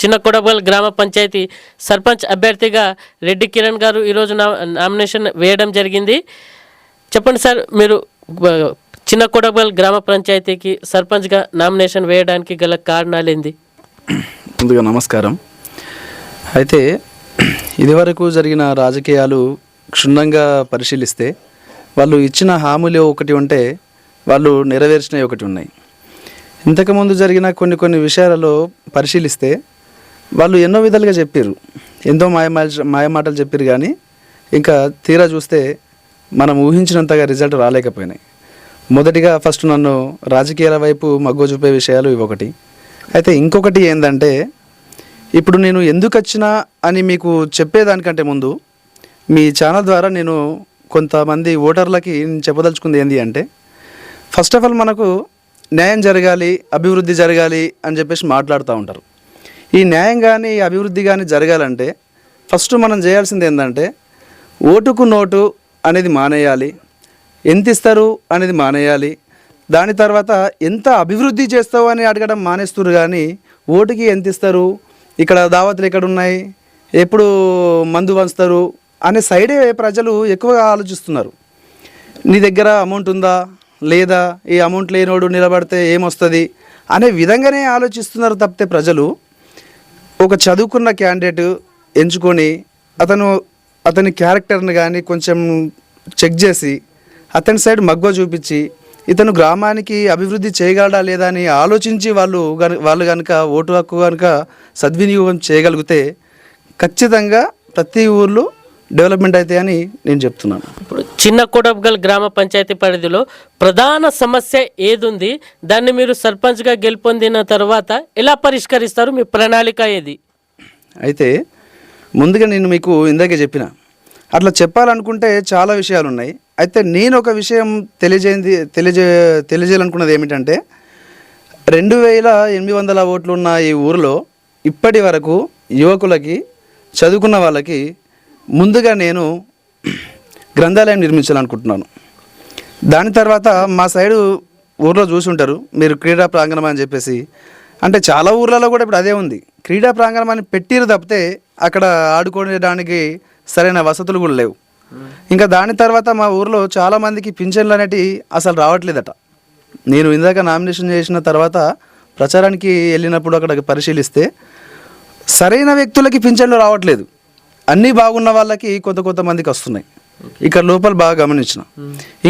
చిన్న కొడబల్ గ్రామ పంచాయతీ సర్పంచ్ అభ్యర్థిగా రెడ్డి కిరణ్ గారు ఈరోజు నా నామినేషన్ వేయడం జరిగింది. చెప్పండి సార్ మీరు చిన్న కొడబల్ గ్రామ పంచాయతీకి సర్పంచ్గా నామినేషన్ వేయడానికి గల కారణాలు ఏంది? ముందుగా నమస్కారం. అయితే ఇదివరకు జరిగిన రాజకీయాలు క్షుణ్ణంగా పరిశీలిస్తే వాళ్ళు ఇచ్చిన హామీలు ఒకటి ఉంటే వాళ్ళు నెరవేర్చినవి ఒకటి ఉన్నాయి. ఇంతకుముందు జరిగిన కొన్ని కొన్ని విషయాలలో పరిశీలిస్తే వాళ్ళు ఎన్నో విధాలుగా చెప్పారు ఎంతో మాయ మాయమాటలు చెప్పారు కానీ ఇంకా తీరా చూస్తే మనం ఊహించినంతగా రిజల్ట్ రాలేకపోయినాయి. మొదటిగా ఫస్ట్ నన్ను రాజకీయాల వైపు మగ్గు చూపే విషయాలు ఇవి ఒకటి. అయితే ఇంకొకటి ఏంటంటే ఇప్పుడు నేను ఎందుకు వచ్చినా అని మీకు చెప్పేదానికంటే ముందు మీ ఛానల్ ద్వారా నేను కొంతమంది ఓటర్లకి చెప్పదలుచుకుంది ఏంటి అంటే ఫస్ట్ ఆఫ్ ఆల్ మనకు న్యాయం జరగాలి అభివృద్ధి జరగాలి అని చెప్పేసి మాట్లాడుతూ ఉంటారు. ఈ న్యాయం కానీ అభివృద్ధి కానీ జరగాలంటే ఫస్ట్ మనం చేయాల్సింది ఏంటంటే ఓటుకు నోటు అనేది మానేయాలి. ఎంత ఇస్తారు అనేది మానేయాలి. దాని తర్వాత ఎంత అభివృద్ధి చేస్తావు అని అడగడం మానేస్తారు కానీ ఓటుకి ఎంత ఇస్తారు? ఇక్కడ దావతులు ఎక్కడ ఉన్నాయి ఎప్పుడు మందు వంచుతారు అనే సైడే ప్రజలు ఎక్కువగా ఆలోచిస్తున్నారు. నీ దగ్గర అమౌంట్ ఉందా? లేదా ఈ అమౌంట్ లేనోడు నిలబడితే ఏమొస్తుంది అనే విధంగానే ఆలోచిస్తున్నారు తప్పితే ప్రజలు. ఒక చదువుకున్న క్యాండిడేట్ ఎంచుకొని అతను అతని క్యారెక్టర్ని కానీ కొంచెం చెక్ చేసి అతని సైడ్ మగ్గవ చూపించి ఇతను గ్రామానికి అభివృద్ధి చేయగలడా లేదా అని ఆలోచించి వాళ్ళు వాళ్ళు కనుక ఓటు హక్కు కనుక సద్వినియోగం చేయగలిగితే ఖచ్చితంగా ప్రతి ఊర్లో డెవలప్మెంట్ అవుతాయని నేను చెప్తున్నాను. ఇప్పుడు చిన్న కొడబగల్ గ్రామ పంచాయతీ పరిధిలో ప్రధాన సమస్య ఏదుంది? దాన్ని మీరు సర్పంచ్గా గెలుపొందిన తర్వాత ఎలా పరిష్కరిస్తారు? మీ ప్రణాళిక ఏది? అయితే ముందుగా నేను మీకు ఇందాకే చెప్పిన అట్లా చెప్పాలనుకుంటే చాలా విషయాలు ఉన్నాయి అయితే నేను ఒక విషయం తెలియజేయింది తెలియజే తెలియజేయాలనుకున్నది ఏమిటంటే రెండు వేల ఎనిమిది వందల ఓట్లు ఉన్న ఈ ఊరిలో ఇప్పటి వరకు యువకులకి చదువుకున్న వాళ్ళకి ముందుగా నేను గ్రంథాలయం నిర్మించాలనుకుంటున్నాను. దాని తర్వాత మా సైడు ఊర్లో చూసుంటారు మీరు క్రీడా ప్రాంగణం అని చెప్పేసి. అంటే చాలా ఊర్లలో కూడా ఇప్పుడు అదే ఉంది. క్రీడా ప్రాంగణం అని పెట్టిరు తప్పితే అక్కడ ఆడుకోవడానికి సరైన వసతులు కూడా లేవు. ఇంకా దాని తర్వాత మా ఊర్లో చాలామందికి పింఛన్లు అనేటివి అసలు రావట్లేదట. నేను ఇందాక నామినేషన్ చేసిన తర్వాత ప్రచారానికి వెళ్ళినప్పుడు అక్కడ పరిశీలిస్తే సరైన వ్యక్తులకి పింఛన్లు రావట్లేదు. అన్నీ బాగున్న వాళ్ళకి కొంత కొంతమందికి వస్తున్నాయి. ఇక్కడ లోపల బాగా గమనించిన.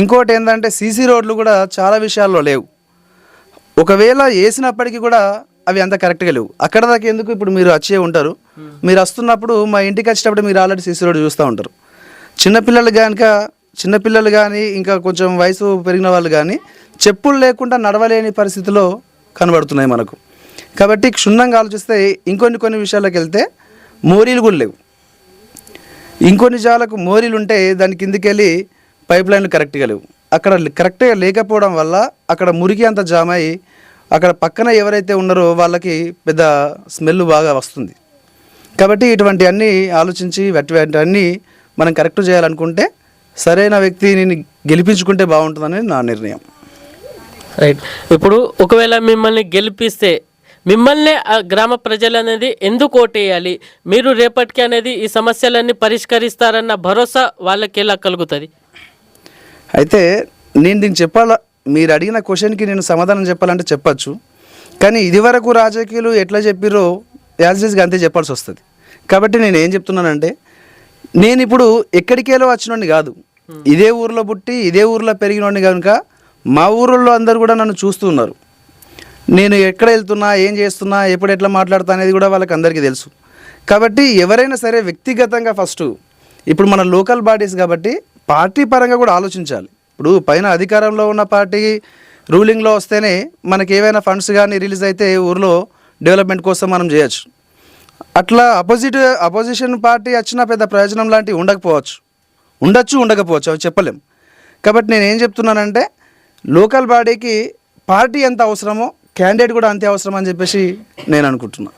ఇంకోటి ఏంటంటే సీసీ రోడ్లు కూడా చాలా విషయాల్లో లేవు. ఒకవేళ వేసినప్పటికీ కూడా అవి అంత కరెక్ట్గా లేవు. అక్కడ దాకా ఎందుకు ఇప్పుడు మీరు వచ్చే ఉంటారు? మీరు వస్తున్నప్పుడు మా ఇంటికి వచ్చేటప్పుడు మీరు ఆల్రెడీ సీసీ రోడ్డు చూస్తూ ఉంటారు. చిన్నపిల్లలు కనుక చిన్నపిల్లలు కానీ ఇంకా కొంచెం వయసు పెరిగిన వాళ్ళు కానీ చెప్పులు లేకుండా నడవలేని పరిస్థితిలో కనబడుతున్నాయి మనకు. కాబట్టి క్షుణ్ణంగా ఆలోచిస్తే ఇంకొన్ని కొన్ని విషయాలకు వెళ్తే మోరీలు కూడా లేవు. ఇంకొన్ని జాలకు మోరీలు ఉంటే దాని కిందికెళ్ళి పైప్ లైన్లు కరెక్ట్గా లేవు. అక్కడ కరెక్ట్గా లేకపోవడం వల్ల అక్కడ మురికి అంత జామ్ అయ్యి అక్కడ పక్కన ఎవరైతే ఉన్నారో వాళ్ళకి పెద్ద స్మెల్ బాగా వస్తుంది. కాబట్టి ఇటువంటి అన్నీ ఆలోచించి అటువంటి అన్నీ మనం కరెక్ట్ చేయాలనుకుంటే సరైన వ్యక్తిని గెలిపించుకుంటే బాగుంటుందని నా నిర్ణయం. రైట్. ఇప్పుడు ఒకవేళ మిమ్మల్ని గెలిపిస్తే మిమ్మల్ని ఆ గ్రామ ప్రజలు అనేది ఎందుకు ఓటేయాలి? మీరు రేపటికి అనేది ఈ సమస్యలన్నీ పరిష్కరిస్తారన్న భరోసా వాళ్ళకి ఎలా కలుగుతుంది? అయితే నేను దీనికి చెప్పాలా? మీరు అడిగిన క్వశ్చన్కి నేను సమాధానం చెప్పాలంటే చెప్పచ్చు. కానీ ఇదివరకు రాజకీయాలు ఎట్లా చెప్పిరో యాజ్ ఈజ్గా అంతే చెప్పాల్సి వస్తుంది. కాబట్టి నేను ఏం చెప్తున్నానంటే నేను ఇప్పుడు ఎక్కడికేలో వచ్చినోడిని కాదు. ఇదే ఊర్లో పుట్టి ఇదే ఊర్లో పెరిగినోడిని కనుక మా ఊర్లో అందరు కూడా నన్ను చూస్తున్నారు నేను ఎక్కడ వెళ్తున్నా ఏం చేస్తున్నా ఎప్పుడు ఎట్లా మాట్లాడుతా అనేది కూడా వాళ్ళకి అందరికీ తెలుసు. కాబట్టి ఎవరైనా సరే వ్యక్తిగతంగా ఫస్ట్ ఇప్పుడు మన లోకల్ బాడీస్ కాబట్టి పార్టీ పరంగా కూడా ఆలోచించాలి. ఇప్పుడు పైన అధికారంలో ఉన్న పార్టీ రూలింగ్లో వస్తేనే మనకి ఏవైనా ఫండ్స్ కానీ రిలీజ్ అయితే ఊరిలో డెవలప్మెంట్ కోసం మనం చేయొచ్చు. అట్లా అపోజిట్ అపోజిషన్ పార్టీ వచ్చినా పెద్ద ప్రయోజనం లాంటివి ఉండకపోవచ్చు. ఉండొచ్చు ఉండకపోవచ్చు అవి చెప్పలేం. కాబట్టి నేను ఏం చెప్తున్నానంటే లోకల్ బాడీకి పార్టీ ఎంత అవసరమో క్యాండిడేట్ కూడా అంతే అవసరం అని చెప్పేసి నేను అనుకుంటున్నా.